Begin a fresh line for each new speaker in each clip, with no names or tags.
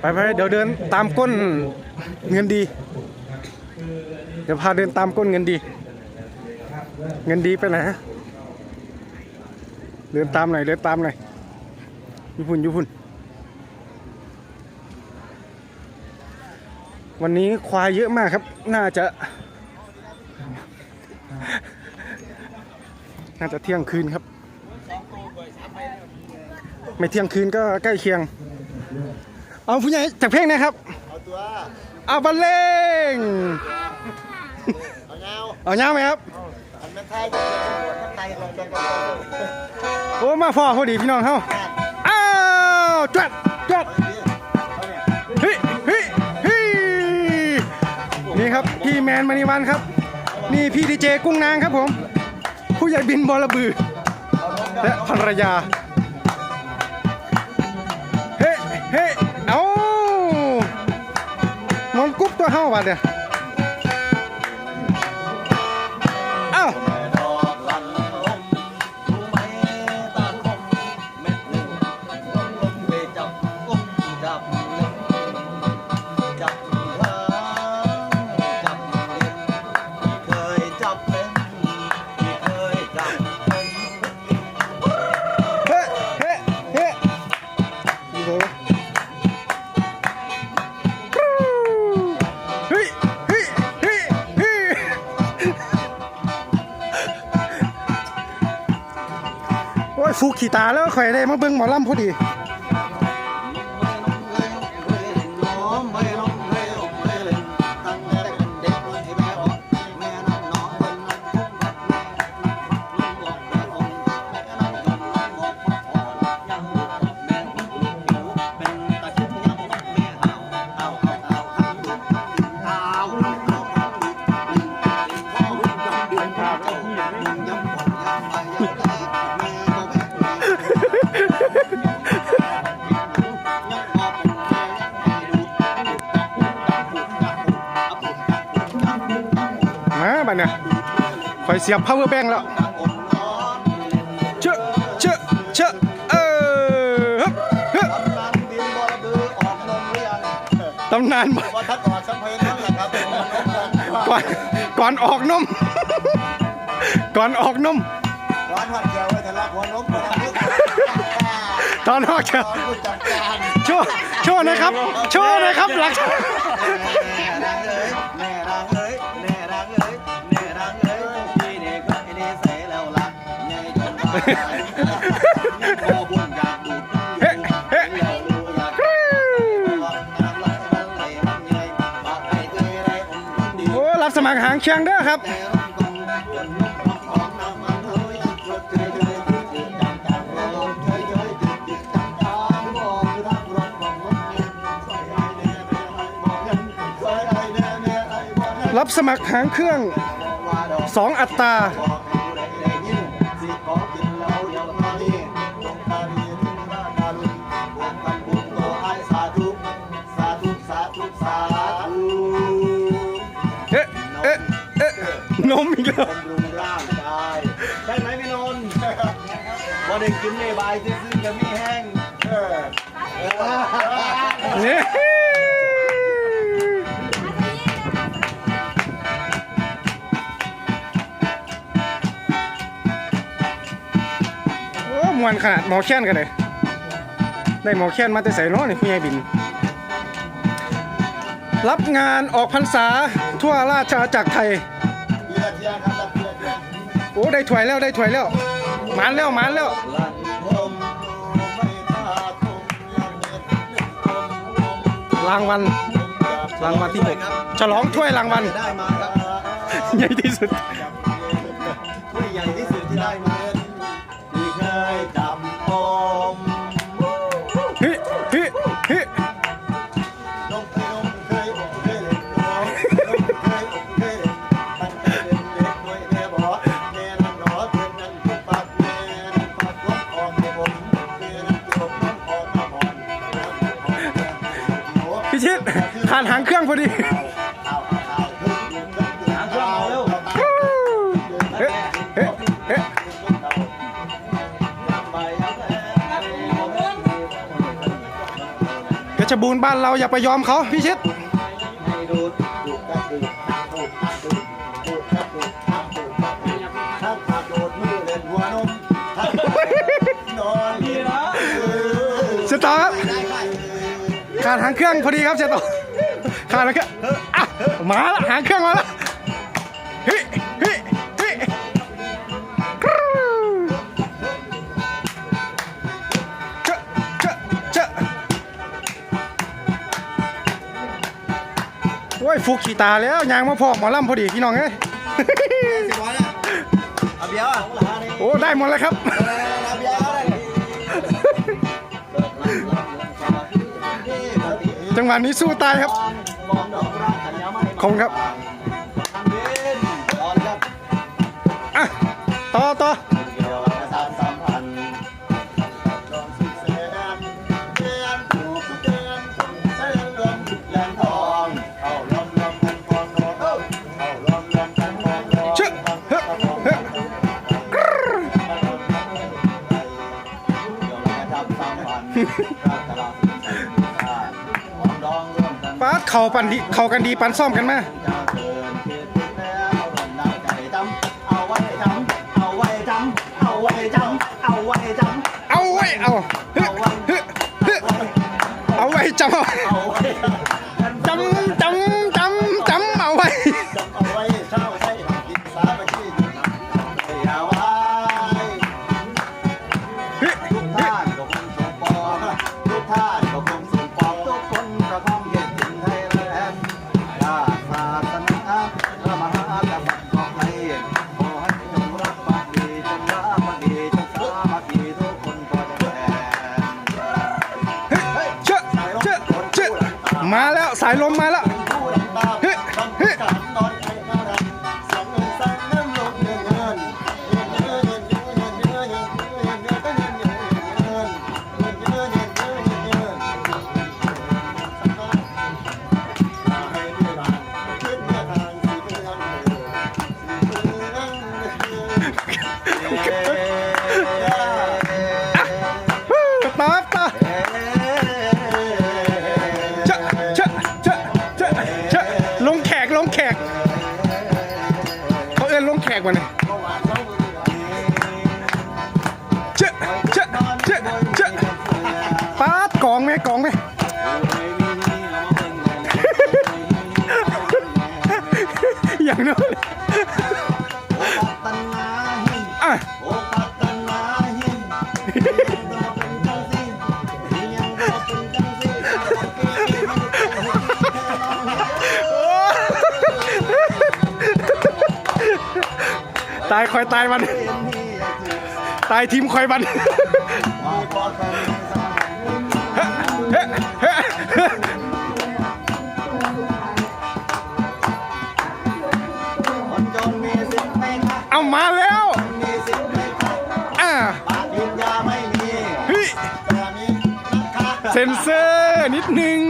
ไปไปเดี๋ยวเดินตามก้นเงินดี เดี๋ยวพาเดินตามก้นเงินดี เงินดีไปไหนฮะเดินตามหน่อยเดินตามหน่อยยุพุ่นยุพุ่นวันนี้ควายเยอะมากครับ น่าจะ น่าจะเที่ยงคืนครับ ไม่เที่ยงคืนก็ใกล้เคียง เอาผู้ใหญ่จากเพลงนะครับ
เอาตัว
เอาบันเลง
เอาเงา
เอาเงาไหมครับ
อันนั้นไทยจะเป็นตำรวจข้างในลองเป็นกัน
โอ้มาฟอพอดีพี่น้องเฮาอ้าวจวดจวดเฮ้ยเฮ้ยเฮ้ยนี่ครับพี่แมนมณีวันครับ นี่พี่ดีเจกุ้งนางครับผม ผู้ใหญ่บินบอระบือ และภรรยา อน ฟูกขี่ตาแล้วข่อยได้มาเบิ่งหมอลำพอดี ข่อยเสียบ power bank แล้วเชอะเชอะเชอะเออฮึบฮึบตำนานบ่
ว่าถ้าก่อนสักเพลงนั่นแหละครับ
ก่อนก่อนออกนม ก่อนออกนม
ร้านหัดเกียวไว้ทะเลาะหัวนมาทำลูก
ตอนออกจะ
ตอนผู้จัดการ
โชว์โชว์นะครับ โชว์นะครับหลัก
โอ้รั
บสมัครหางเชียงเด้อครับ
รับส
มัครหางเครื่อง 2 อัตรา
นมอี
กแล้ว
บำรุงร่างกายใช่ไหมพี่นนท์ว่าได้กินในบายซื้อๆจะมีแห้งเออเออ
เนี่ยโอ้มวนขนาดหมอแค้นกันเลยได้หมอแค้นมาแต่ใส่น้อนี่คุณยายบิน รับงานออกพรรษาทั่วราชอาณาจักรไทย โอ้ได้ถ้วยแล้วได้ถ้วยแล้วมันแล้วมันแล้วรางวัลรางวัลที่หกฉลองถ้วยรางวัลใหญ่ที่สุด
ถ้วยใหญ่ที่สุด
ชิดผ่านหางเครื่องพอดีเฮ้เฮ้เฮ้เพชรบูรณ์บ้านเราอย่าไปยอมเขาพี่ชิด
ขาดหา
งเครื่องพอดีครับเสียต่อขาดหางเครื่องอะมาละหางเครื่องมาละเฮ้ยเฮ้ยเฮ้ยเจเจเจโอ้ยฟุกขีตาแล้วยางมาพอกหมอลำพอดีพี่น้องเอ้ย
สิบวันอะเอาเบี้ยร์อะ
โอ้ได้หมดแล้วครับ จังหวะนี้สู้ตายครับ
มองดอกรักกันยาวไม่
ขอบคุณครับ
เขา
ปันดีเขากันดีปันซ่อมกันมา
เอาไว้จำเอาไว้จำเอาไว้จำเอาไว้จำ
เอาไว้เอาเอาไว้จำ
มาแล้
วสายลมมาแล้ว อื้อนลงแขกมาเนี่ย
ตาย
คอยตายมัน ตายทีมคอยมันเอามาแล้วอ่าเซนเซอร์นิด
หนึ่ง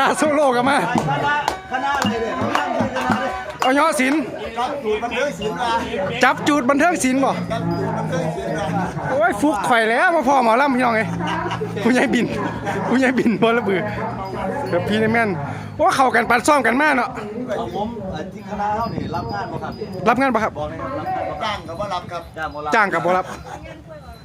ตาร์โซโล่กันมา
คณะคณะอะไรเนี่ยน้องนั่งที่คณะเลย
เอาย่อศิลป์
ครับสูตรบันเทิงศิลป์มา
จับจูดบันเทิงศิลป์บ่
ครับสูตรบันเทิงศิลป์มา
โอ้ยฟุกข่อยแล้วมาพ่อหมอลำพี่น้องไงผู้ใหญ่บินผู้ใหญ่บินบอระเบือเดี๋ยวพี่ในแม่นว่าเข้ากันปันซ่อมกันมากเนาะ
เอาผมเอ่อที่คณะเขานี่รับงานบ่ครับ
รับงานปะครับ
บอกเลยครับรับงานบ่จ้างกับว่ารับครับจ้างบ่รับ
จ้างกับบ่รับ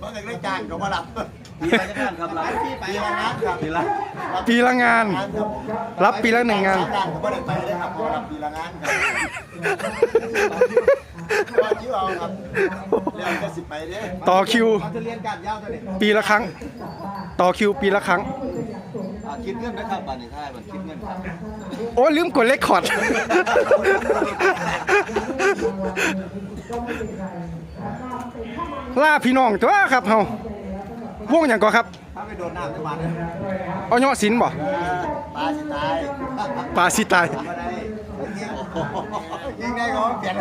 บ่ได้ได้จ้างกับว่ารับ ปีละงานครับรับปีละงานครับปีละ
ปีละงาน
งานครับ
รับปีละหนึ่งงาน
สมงานก็บ่ได้ไปเลยครับบ่รับปีละงานครับว่าคิวเอาครับเรียนก็สิไปเด้
ต่อคิว
เขาจะเรียนการยาวเท่านี้
ปีละครั้ง ต่อคิวปีละครั้ง
อ่าคิดเงินนะครับบัดนี้ท้ายบัดคิดเงินครับ
โอ้ยลืมกดเลคคอร์ดล่าพี่น้องตัวครับเฮา
วงอย่างก่อนครับ
ถ้าไปโดนน้ำจะมาเลย
เอาเนาะสินบ่
ปลาสิตาย
ปลาสิตาย
มาได้ยิงได้ก็เปลี่ยน